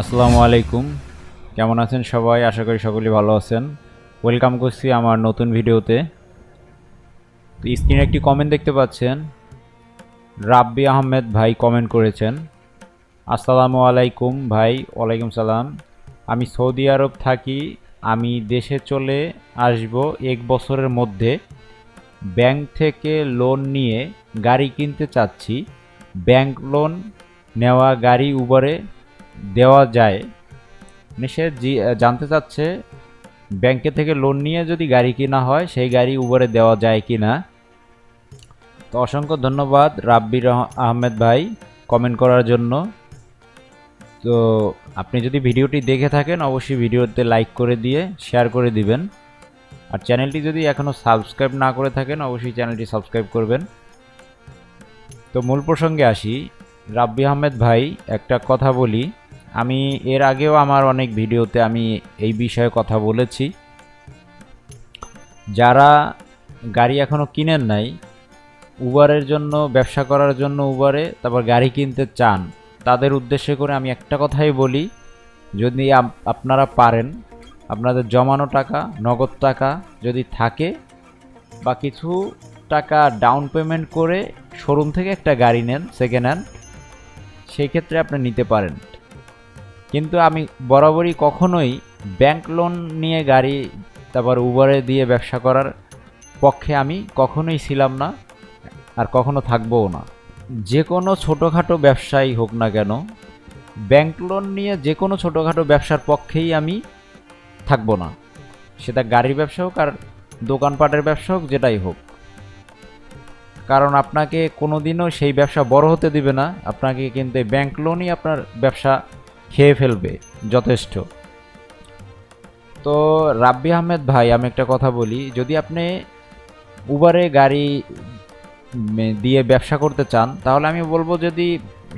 আসসালামু আলাইকুম। কেমন আছেন সবাই? আশা করি সকলেই ভালো আছেন। ওয়েলকাম করছি আমার নতুন ভিডিওতে। তো স্ক্রিনে একটি কমেন্ট দেখতে পাচ্ছেন। রাব্বি আহমেদ ভাই কমেন্ট করেছেন। আসসালামু আলাইকুম ভাই, ওয়ালাইকুম সালাম। আমি সৌদি আরব থাকি, আমি দেশে চলে আসব এক বছরের মধ্যে। ব্যাংক থেকে লোন নিয়ে গাড়ি কিনতে চাচ্ছি। ব্যাংক লোন নেওয়া গাড়ি উবারে দেওয়া যায়। সে জানতে চাচ্ছে, ব্যাংকে থেকে লোন নিয়ে যদি গাড়ি কেনা হয়, সেই গাড়ি উবারে দেওয়া যায় কি না তো অসংখ্য ধন্যবাদ রাব্বির আহমেদ ভাই কমেন্ট করার জন্য। তো আপনি যদি ভিডিওটি দেখে থাকেন, অবশ্যই ভিডিওতে লাইক করে দিয়ে শেয়ার করে দিবেন। আর চ্যানেলটি যদি এখনও সাবস্ক্রাইব না করে থাকেন, অবশ্যই চ্যানেলটি সাবস্ক্রাইব করবেন। তো মূল প্রসঙ্গে আসি, রাব্বি আহমেদ ভাই একটা কথা বলি। আমি এর আগেও আমার অনেক ভিডিওতে আমি এই বিষয়ে কথা বলেছি। যারা গাড়ি এখনও কিনেন নাই, উবারের জন্য, ব্যবসা করার জন্য উবারে, তারপর গাড়ি কিনতে চান, তাদের উদ্দেশ্যে করে আমি একটা কথাই বলি, যদি আপনারা পারেন, আপনাদের জমানো টাকা, নগদ টাকা যদি থাকে, বা কিছু টাকা ডাউন পেমেন্ট করে শোরুম থেকে একটা গাড়ি নেন সেকেন্ড হ্যান্ড সেই ক্ষেত্রে আপনি নিতে পারেন। কিন্তু আমি বরাবরই কখনোই ব্যাংক লোন নিয়ে গাড়ি, তারপর উবারে দিয়ে ব্যবসা করার পক্ষে আমি কখনোই ছিলাম না আর কখনো থাকবোও না। যে কোনো ছোটোখাটো ব্যবসায়ী হোক না কেন ব্যাংক লোন নিয়ে যে কোনো ছোটোখাটো ব্যবসার পক্ষেই আমি থাকব না। সেটা গাড়ির ব্যবসা হোক আর দোকানপাটের ব্যবসা হোক, যেটাই হোক। কারণ আপনাকে কোনোদিনও সেই ব্যবসা বড় হতে দিবে না। আপনাকে কিন্তু ব্যাংক লোনই আপনার ব্যবসা খেয়ে ফেলবে, যথেষ্ট। তো রাব্বি আহমেদ ভাই, আমি একটা কথা বলি, যদি আপনি উবারে গাড়ি দিয়ে ব্যবসা করতে চান, তাহলে আমি বলব যদি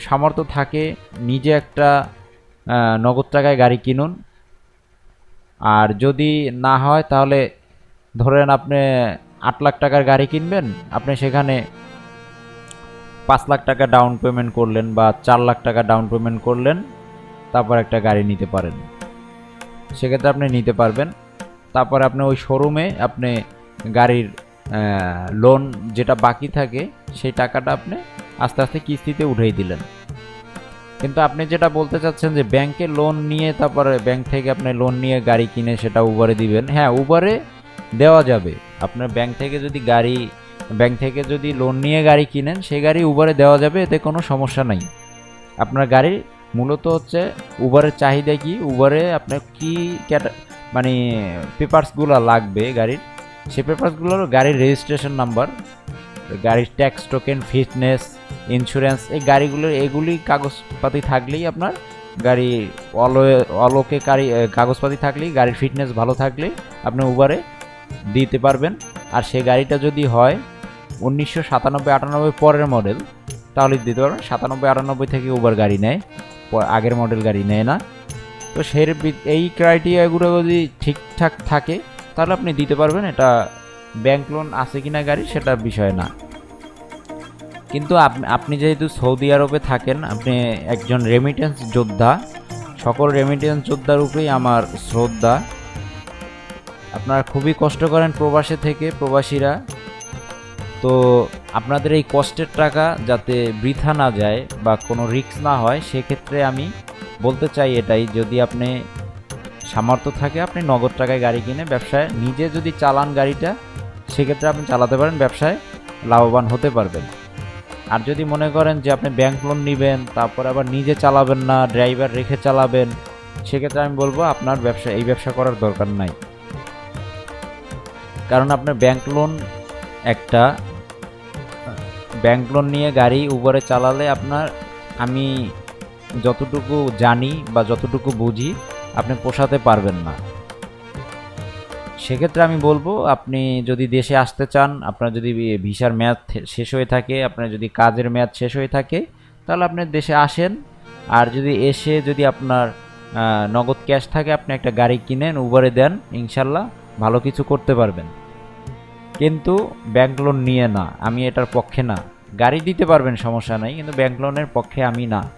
সামর্থ্য থাকে, নিজে একটা নগদ টাকায় গাড়ি কিনুন। আর যদি না হয়, তাহলে ধরেন আপনি আট লাখ টাকার গাড়ি কিনবেন, আপনি সেখানে পাঁচ লাখ টাকা ডাউন পেমেন্ট করলেন বা চার লাখ টাকা ডাউন পেমেন্ট করলেন তারপর একটা গাড়ি নিতে পারেন। সেক্ষেত্রে আপনি নিতে পারবেন। তারপর আপনি ওই শোরুমে আপনি গাড়ির লোন যেটা বাকি থাকে, সেই টাকাটা আপনি আস্তে আস্তে কিস্তিতে উঠেই দিলেন। কিন্তু আপনি যেটা বলতে চাচ্ছেন যে ব্যাংকে লোন নিয়ে তারপরে ব্যাংক থেকে আপনি লোন নিয়ে গাড়ি কিনে সেটা উবারে দিবেন হ্যাঁ উবারে দেওয়া যাবে। আপনার ব্যাংক থেকে যদি গাড়ি ব্যাংক থেকে যদি লোন নিয়ে গাড়ি কিনেন, সেই গাড়ি উবারে দেওয়া যাবে, এতে কোনো সমস্যা নাই। আপনার গাড়ি মূলত হচ্ছে উবারের চাহিদা কি? উবারে আপনার কি মানে পেপারসগুলো লাগবে গাড়ির? সে পেপারসগুলোর গাড়ির রেজিস্ট্রেশন নাম্বার গাড়ির ট্যাক্স টোকেন ফিটনেস ইন্স্যুরেন্স এই গাড়িগুলোর এগুলি কাগজপাতি থাকলেই আপনার গাড়ি অলো অলোকে গাড়ি কাগজপাতি থাকলেই, গাড়ির ফিটনেস ভালো থাকলে আপনি উবারে দিতে পারবেন। আর সেই গাড়িটা যদি হয় উনিশশো সাতানব্বই আটানব্বই পরের মডেল তাহলে দিতে পারবেন। সাতানব্বই আটানব্বই থেকে উবার গাড়ি নেয়। আগের মডেল গাড়ি নেয় না। তো বি- এই ক্রাইটেরিয়াগুলো যদি ঠিকঠাক থাকে, তাহলে আপনি দিতে পারবেন। এটা ব্যাংক লোন আছে কিনা গাড়ি, সেটা বিষয় না। কিন্তু আপ- আপনি যেহেতু সৌদি আরবে থাকেন, আপনি একজন রেমিটেন্স যোদ্ধা। সকল রেমিটেন্স যোদ্ধার উপরেই আমার শ্রদ্ধা। আপনারা খুবই কষ্ট করেন প্রবাসে থেকে, প্রবাসীরা। তো আপনাদের এই কষ্টের টাকা যাতে বৃথা না যায় বা কোনো রিস্ক না হয়, সেক্ষেত্রে আমি বলতে চাই এটাই, যদি আপনি সামর্থ্য থাকে আপনি নগদ টাকায় গাড়ি কিনে ব্যবসায় নিজে যদি চালান গাড়িটা, সেক্ষেত্রে আপনি চালাতে পারেন, ব্যবসায় লাভবান হতে পারবেন। আর যদি মনে করেন যে আপনি ব্যাংক লোন নেবেন, তারপর আবার নিজে চালাবেন না, ড্রাইভার রেখে চালাবেন, সেক্ষেত্রে আমি বলব আপনার ব্যবসা, এই ব্যবসা করার দরকার নাই। কারণ আপনার ব্যাংক লোন একটা ব্যাংক লোন নিয়ে গাড়ি উবরে চালালে আপনার, আমি যতটুকু জানি বা যতটুকু বুঝি, আপনি পোষাতে পারবেন না। সেক্ষেত্রে আমি বলব, আপনি যদি দেশে আসতে চান, আপনার যদি ভিসার মেয়াদ শেষ হয়ে থাকে, আপনার যদি কাজের মেয়াদ শেষ হয়ে থাকে, তাহলে আপনি দেশে আসেন। আর যদি এসে যদি আপনার নগদ ক্যাশ থাকে, আপনি একটা গাড়ি কিনেন উবারে দেন, ইনশাল্লাহ ভালো কিছু করতে পারবেন। কিন্তু ব্যাংক লোন নিয়ে না, আমি এটার পক্ষে না। গাড়ি দিতে পারবেন, সমস্যা নাই, কিন্তু ব্যাংক লোনের পক্ষে আমি না।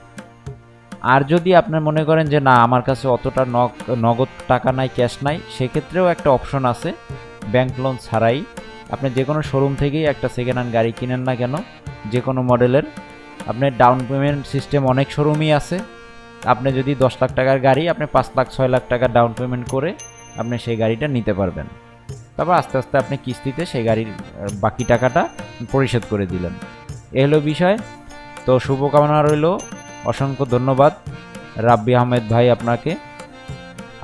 আর যদি আপনার মনে করেন যে না, আমার কাছে অতটা নগ- নগদ টাকা নাই ক্যাশ নাই, সেক্ষেত্রেও একটা অপশন আছে ব্যাংক লোন ছাড়াই। আপনি যে কোনো শোরুম থেকেই একটা সেকেন্ড হ্যান্ড গাড়ি কিনেন না কেন, যে কোনো মডেলের আপনার ডাউন পেমেন্ট সিস্টেম অনেক শোরুমই আছে। আপনি যদি দশ লাখ টাকার গাড়ি, আপনি পাঁচ লাখ, ছয় লাখ টাকা ডাউন পেমেন্ট করে আপনি সেই গাড়িটা নিতে পারবেন। তারপর আস্তে আস্তে আপনি কিস্তিতে সেই গাড়ির, বাকি টাকাটা পরিশোধ করে দিলেন। এ হলো বিষয়। তো শুভকামনা রইল। অসংখ্য ধন্যবাদ। রাব্বি আহমেদ ভাই আপনাকে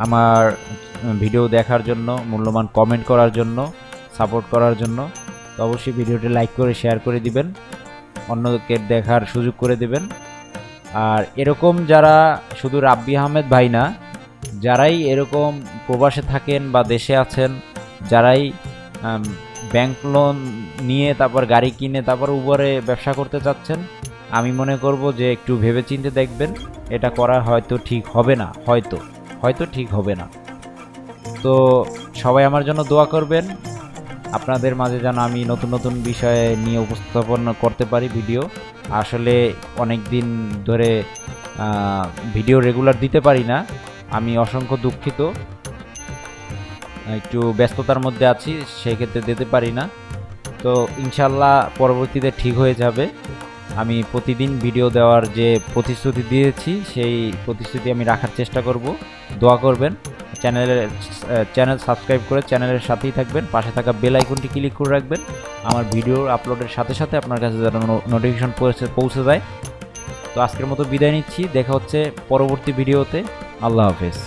আমার ভিডিও দেখার জন্য, মূল্যবান কমেন্ট করার জন্য সাপোর্ট করার জন্য। তো অবশ্যই ভিডিওটি লাইক করে শেয়ার করে দিবেন। অন্যকে দেখার সুযোগ করে দিবেন। আর এরকম যারা শুধু রাব্বি আহমেদ ভাই না, যারাই এরকম প্রবাসে থাকেন বা দেশে আছেন, যারাই ব্যাংক লোন নিয়ে, তারপর গাড়ি কিনে, তারপর উবরে ব্যবসা করতে চাচ্ছেন, আমি মনে করব যে একটু ভেবেচিন্তে দেখবেন, এটা করা হয়তো ঠিক হবে না, হয়তো হয়তো ঠিক হবে না। তো সবাই আমার জন্য দোয়া করবেন, আপনাদের মাঝে যেন আমি নতুন নতুন বিষয়ে নিয়ে উপস্থাপন করতে পারি ভিডিও। আসলে অনেক দিন ধরে ভিডিও রেগুলার দিতে পারি না, আমি অসংখ্য দুঃখিত। একটু ব্যস্ততার মধ্যে আছি, সেক্ষেত্রে দিতে পারি না। তো ইনশাল্লাহ পরবর্তীতে ঠিক হয়ে যাবে। আমি প্রতিদিন ভিডিও দেওয়ার যে প্রতিশ্রুতি দিয়েছি, সেই প্রতিশ্রুতি আমি রাখার চেষ্টা করব। দোয়া করবেন। চ্যানেলের, চ্যানেল সাবস্ক্রাইব করে চ্যানেলের সাথেই থাকবেন। পাশে থাকা বেল আইকনটি ক্লিক করে রাখবেন। আমার ভিডিও আপলোডের সাথে সাথে আপনার কাছে যেন নোটিফিকেশন পৌঁছে পৌঁছে যায়। তো আজকের মতো বিদায় নিচ্ছি। দেখা হচ্ছে পরবর্তী ভিডিওতে। আল্লাহ হাফেজ।